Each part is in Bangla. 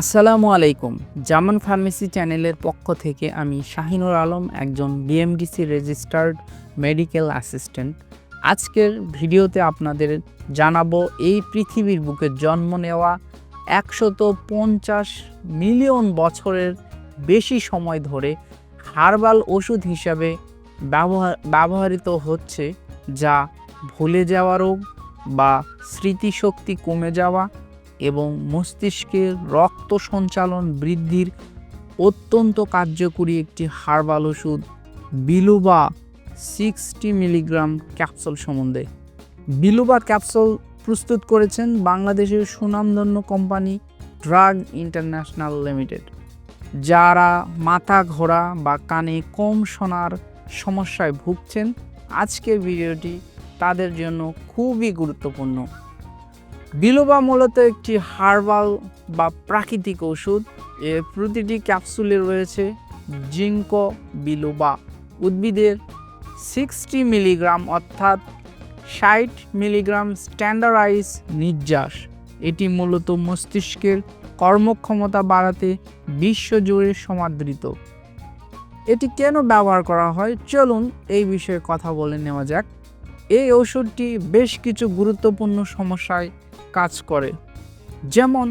আসসালামু আলাইকুম। জামান ফার্মেসি চ্যানেলের পক্ষ থেকে আমি শাহিনুর আলম, একজন বিএমডিসি রেজিস্টার্ড মেডিকেল অ্যাসিস্ট্যান্ট আজকের ভিডিওতে আপনাদের জানাব, এই পৃথিবীর বুকে জন্ম নেওয়া একশত পঞ্চাশ মিলিয়ন বছরের বেশি সময় ধরে হার্বাল ওষুধ হিসাবে ব্যবহার ব্যবহৃত হচ্ছে, যা ভুলে যাওয়া রোগ বা স্মৃতিশক্তি কমে যাওয়া এবং মস্তিষ্কের রক্ত সঞ্চালন বৃদ্ধির অত্যন্ত কার্যকরী একটি হার্বাল ওষুধ বিলুবা সিক্সটি মিলিগ্রাম ক্যাপসুল সম্বন্ধে। বিলুবা ক্যাপসুল প্রস্তুত করেছেন বাংলাদেশের সুনামধন্য কোম্পানি ড্রাগ ইন্টারন্যাশনাল লিমিটেড, যারা মাথা ঘোরা বা কানে কম শোনার সমস্যায় ভুগছেন। আজকের ভিডিওটি তাদের জন্য খুবই গুরুত্বপূর্ণ। বিলোবা মূলত একটি হার্বাল বা প্রাকৃতিক ওষুধ। এর প্রতিটি ক্যাপসুলে রয়েছে জিঙ্কো বিলোবা। উদ্ভিদের সিক্সটি মিলিগ্রাম অর্থাৎ ষাট মিলিগ্রাম স্ট্যান্ডার্ডাইজ নির্যাস। এটি মূলত মস্তিষ্কের কর্মক্ষমতা বাড়াতে বিশ্বজুড়ে সমাদৃত। এটি কেন ব্যবহার করা হয়? চলুন এই বিষয়ে কথা বলে নেওয়া যাক। এই ওষুধটি বেশ কিছু গুরুত্বপূর্ণ সমস্যায় কাজ করে। যেমন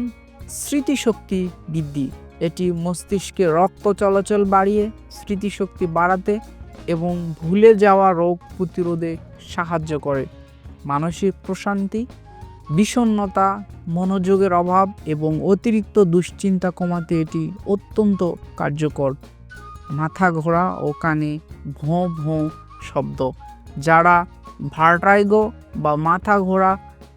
স্মৃতিশক্তি বৃদ্ধি, এটি মস্তিষ্কে রক্ত চলাচল বাড়িয়ে স্মৃতিশক্তি বাড়াতে এবং ভুলে যাওয়া রোগ প্রতিরোধে সাহায্য করে। মানসিক প্রশান্তি, বিষণ্ণতা, মনোযোগের অভাব এবং অতিরিক্ত দুশ্চিন্তা কমাতে এটি অত্যন্ত কার্যকর। মাথা ঘোরা ও কানে ভোঁ ভোঁ শব্দ, যারা ভার্টাইগো বা মাথা ঘোরা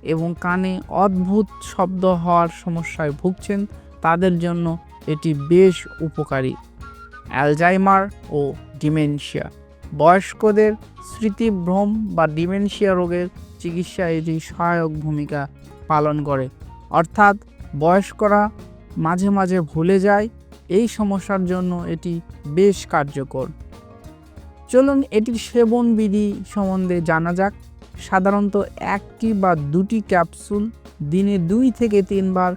এবং কানে অদ্ভুত শব্দ হওয়ার সমস্যায় ভুগছেন, তাদের জন্য এটি বেশ উপকারী। অ্যালজাইমার ও ডিমেনশিয়া। বয়স্কদের স্মৃতিভ্রম বা ডিমেনশিয়া রোগের চিকিৎসায় এটি সহায়ক ভূমিকা পালন করে। অর্থাৎ বয়স্করা মাঝে মাঝে ভুলে যায়, এই সমস্যার জন্য এটি বেশ কার্যকর। চলুন এটির সেবন বিধি সম্বন্ধে জানা যাক। সাধারণত একটি বা দুটি ক্যাপসুল দিনে দুই থেকে তিনবার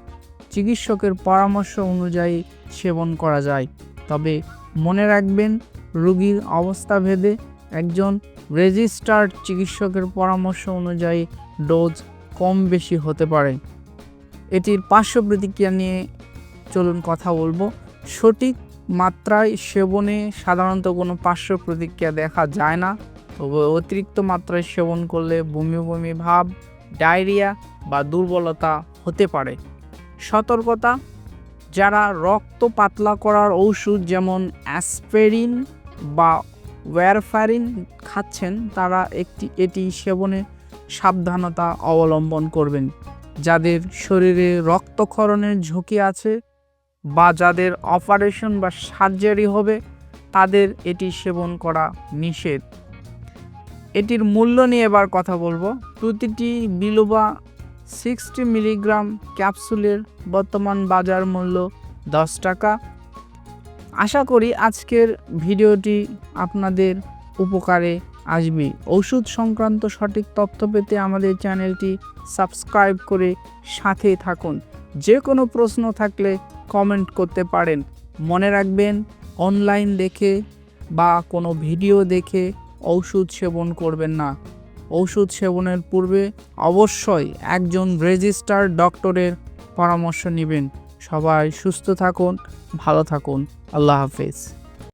চিকিৎসকের পরামর্শ অনুযায়ী সেবন করা যায়। তবে মনে রাখবেন, রোগীর অবস্থা ভেদে একজন রেজিস্টার্ড চিকিৎসকের পরামর্শ অনুযায়ী ডোজ কম বেশি হতে পারে। এটির পার্শ্ব প্রতিক্রিয়া নিয়ে চলুন কথা বলব। সঠিক মাত্রায় সেবনে সাধারণত কোনো পার্শ্ব প্রতিক্রিয়া দেখা যায় না। অতিরিক্ত মাত্রায় সেবন করলে বমি বমি ভাব, ডায়রিয়া বা দুর্বলতা হতে পারে। সতর্কতা, যারা রক্ত পাতলা করার ঔষধ যেমন অ্যাসপেরিন বা ওয়ারফারিন খাচ্ছেন, তারা একটি, এটি সেবনে সাবধানতা অবলম্বন করবেন। যাদের শরীরে রক্তক্ষরণের ঝুঁকি আছে বা যাদের অপারেশন বা সার্জারি হবে, তাদের এটি সেবন করা নিষেধ। এটির মূল্য নিয়ে এবার কথা বলব। প্রতিটি বিলোবা সিক্সটি মিলিগ্রাম ক্যাপসুলের বর্তমান বাজার মূল্য দশ টাকা। আশা করি আজকের ভিডিওটি আপনাদের উপকারে আসবে। ওষুধ সংক্রান্ত সঠিক তথ্য পেতে আমাদের চ্যানেলটি সাবস্ক্রাইব করে সাথে থাকুন। যে কোনো প্রশ্ন থাকলে কমেন্ট করতে পারেন। মনে রাখবেন, অনলাইন দেখে বা কোনো ভিডিও দেখে ঔষধ সেবন করবেন না। ঔষধ সেবনের পূর্বে অবশ্যই একজন রেজিস্টার ডক্টরের পরামর্শ নেবেন। সবাই সুস্থ থাকুন, ভালো থাকুন। আল্লাহ হাফেজ।